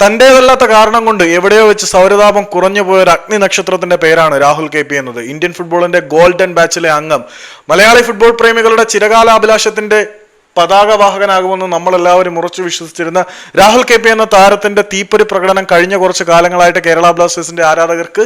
തന്റേതല്ലാത്ത കാരണം കൊണ്ട് എവിടെയോ വെച്ച് സൗരതാപം കുറഞ്ഞു പോയൊരു അഗ്നി നക്ഷത്രത്തിന്റെ പേരാണ് രാഹുൽ കെ പി എന്നത്. ഇന്ത്യൻ ഫുട്ബോളിന്റെ ഗോൾഡൻ ബാച്ചിലെ അംഗം. മലയാളി ഫുട്ബോൾ പ്രേമികളുടെ ചിരകാല അഭിലാഷത്തിന്റെ പതാകവാഹകനാകുമെന്ന് നമ്മൾ എല്ലാവരും ഉറച്ചു വിശ്വസിച്ചിരുന്ന രാഹുൽ കെ പി എന്ന താരത്തിന്റെ തീപ്പൊരി പ്രകടനം കഴിഞ്ഞ കുറച്ച് കാലങ്ങളായിട്ട് കേരള ബ്ലാസ്റ്റേഴ്സിന്റെ ആരാധകർക്ക്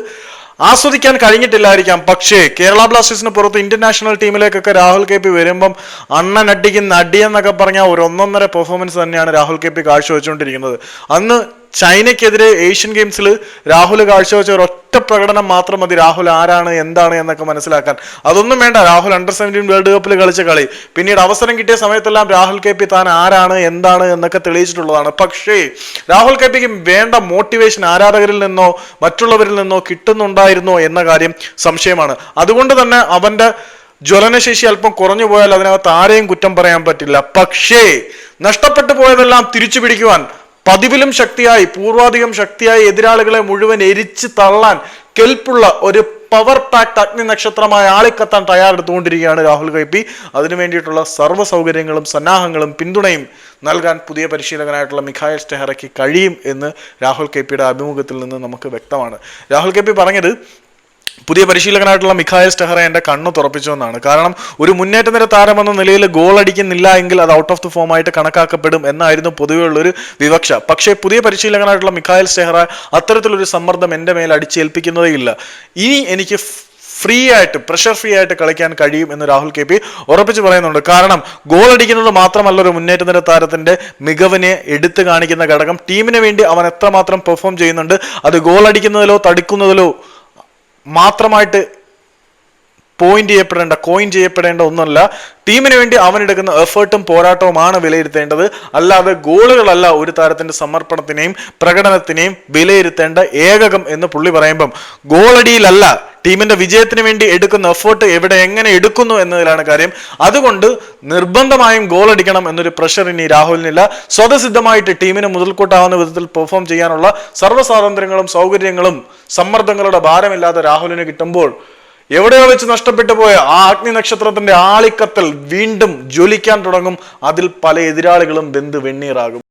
ആസ്വദിക്കാൻ കഴിഞ്ഞിട്ടില്ലായിരിക്കാം. പക്ഷേ കേരള ബ്ലാസ്റ്റേഴ്സിന് പുറത്ത് ഇന്ത്യൻ നാഷണൽ ടീമിലേക്കൊക്കെ രാഹുൽ കെ പി വരുമ്പം അണ്ണൻ അടിക്കുന്ന അടിയെന്നൊക്കെ പറഞ്ഞ ഒരു ഒന്നൊന്നര പെർഫോമൻസ് തന്നെയാണ് രാഹുൽ കെ പി കാഴ്ചവെച്ചുകൊണ്ടിരിക്കുന്നത്. അന്ന് ചൈനയ്ക്കെതിരെ ഏഷ്യൻ ഗെയിംസിൽ രാഹുൽ കാഴ്ചവെച്ച ഒരു ഒറ്റ പ്രകടനം മാത്രം മതി. രാഹുൽ ആരാണ് എന്താണ് എന്നൊക്കെ മനസ്സിലാക്കാൻ. അതൊന്നും വേണ്ട. രാഹുൽ അണ്ടർ സെവന്റീൻ വേൾഡ് കപ്പിൽ കളിച്ച കളി. പിന്നീട് അവസരം കിട്ടിയ സമയത്തെല്ലാം രാഹുൽ കെ പി താൻ ആരാണ് എന്താണ് എന്നൊക്കെ തെളിയിച്ചിട്ടുള്ളതാണ്. പക്ഷേ രാഹുൽ കെ പിക്ക് വേണ്ട മോട്ടിവേഷൻ ആരാധകരിൽ നിന്നോ മറ്റുള്ളവരിൽ നിന്നോ കിട്ടുന്നുണ്ടായിരുന്നോ എന്ന കാര്യം സംശയമാണ്. അതുകൊണ്ട് തന്നെ അവന്റെ ജ്വലനശേഷി അല്പം കുറഞ്ഞു പോയാൽ അതിനകത്ത് ആരെയും കുറ്റം പറയാൻ പറ്റില്ല. പക്ഷേ നഷ്ടപ്പെട്ടു പോയതെല്ലാം തിരിച്ചു പിടിക്കുവാൻ പതിവിലും ശക്തിയായി പൂർവാധികം ശക്തിയായി എതിരാളികളെ മുഴുവൻ എരിച്ച് തള്ളാൻ കെൽപ്പുള്ള ഒരു പവർ പാക്ട് അഗ്നി നക്ഷത്രമായ ആളിക്കത്താൻ തയ്യാറെടുത്തുകൊണ്ടിരിക്കുകയാണ് രാഹുൽ കൈപ്പി അതിനു വേണ്ടിയിട്ടുള്ള സർവ സൗകര്യങ്ങളും സന്നാഹങ്ങളും പിന്തുണയും നൽകാൻ പുതിയ പരിശീലകനായിട്ടുള്ള മിഖായൽ സ്റ്റെഹറയ്ക്ക് കഴിയും എന്ന് രാഹുൽ കെ പിയുടെ അഭിമുഖത്തിൽ നിന്ന് നമുക്ക് വ്യക്തമാണ്. രാഹുൽ കെ പി പറഞ്ഞത് പുതിയ പരിശീലകനായിട്ടുള്ള മിഖായൽ സ്റ്റെഹറ എന്റെ കണ്ണ് തുറപ്പിച്ചു എന്നാണ്. കാരണം ഒരു മുന്നേറ്റ നിര താരം എന്ന നിലയിൽ ഗോൾ അടിക്കുന്നില്ല എങ്കിൽ അത് ഔട്ട് ഓഫ് ദി ഫോം ആയിട്ട് കണക്കാക്കപ്പെടും എന്നായിരുന്നു പൊതുവെ ഉള്ളൊരു വിവക്ഷ. പക്ഷേ പുതിയ പരിശീലകനായിട്ടുള്ള മിഖായൽ സ്റ്റെഹറ അത്തരത്തിലൊരു സമ്മർദ്ദം എന്റെ മേൽ അടിച്ചേൽപ്പിക്കുന്നതേ ഇല്ല. ഇനി എനിക്ക് ഫ്രീ ആയിട്ട് പ്രഷർ ഫ്രീ ആയിട്ട് കളിക്കാൻ കഴിയും എന്ന് രാഹുൽ കെ പി ഉറപ്പിച്ച് പറയുന്നുണ്ട്. കാരണം ഗോൾ അടിക്കുന്നത് മാത്രമല്ല ഒരു മുന്നേറ്റ നിര താരത്തിന്റെ മികവിനെ എടുത്തു കാണിക്കുന്ന ഘടകം. ടീമിന് വേണ്ടി അവൻ എത്രമാത്രം പെർഫോം ചെയ്യുന്നുണ്ട്. അത് ഗോൾ അടിക്കുന്നതിലോ തടുക്കുന്നതിലോ മാത്രമായിട്ട് പോയിന്റ് ചെയ്യപ്പെടേണ്ട കോയിൻ ചെയ്യപ്പെടേണ്ട ഒന്നല്ല ടീമിന് വേണ്ടി അവൻ എടുക്കുന്ന എഫേർട്ടും പോരാട്ടവുമാണ് വിലയിരുത്തേണ്ടത്. അല്ലാതെ ഗോളുകളല്ല ഒരു താരത്തിന്റെ സമർപ്പണത്തിനെയും പ്രകടനത്തിനെയും വിലയിരുത്തേണ്ട ഏകകം എന്ന് പുള്ളി പറയുമ്പം ഗോളടിയിലല്ല ടീമിന്റെ വിജയത്തിന് വേണ്ടി എടുക്കുന്ന എഫേർട്ട് എവിടെ എങ്ങനെ എടുക്കുന്നു എന്നതിലാണ് കാര്യം. അതുകൊണ്ട് നിർബന്ധമായും ഗോൾ അടിക്കണം എന്നൊരു പ്രഷർ ഇനി രാഹുലിനില്ല. സ്വതസിദ്ധമായിട്ട് ടീമിന് മുതൽക്കൂട്ടാവുന്ന വിധത്തിൽ പെർഫോം ചെയ്യാനുള്ള സർവസ്വാതന്ത്ര്യങ്ങളും സൗകര്യങ്ങളും സമ്മർദ്ദങ്ങളുടെ ഭാരമില്ലാതെ രാഹുലിന് കിട്ടുമ്പോൾ എവിടെയോ വെച്ച് നഷ്ടപ്പെട്ടു പോയ ആ അഗ്നി നക്ഷത്രത്തിന്റെ ആളിക്കത്തൽ വീണ്ടും ജ്വലിക്കാൻ തുടങ്ങും. അതിൽ പല എതിരാളികളും ബന്ധു വെണ്ണീറാകും.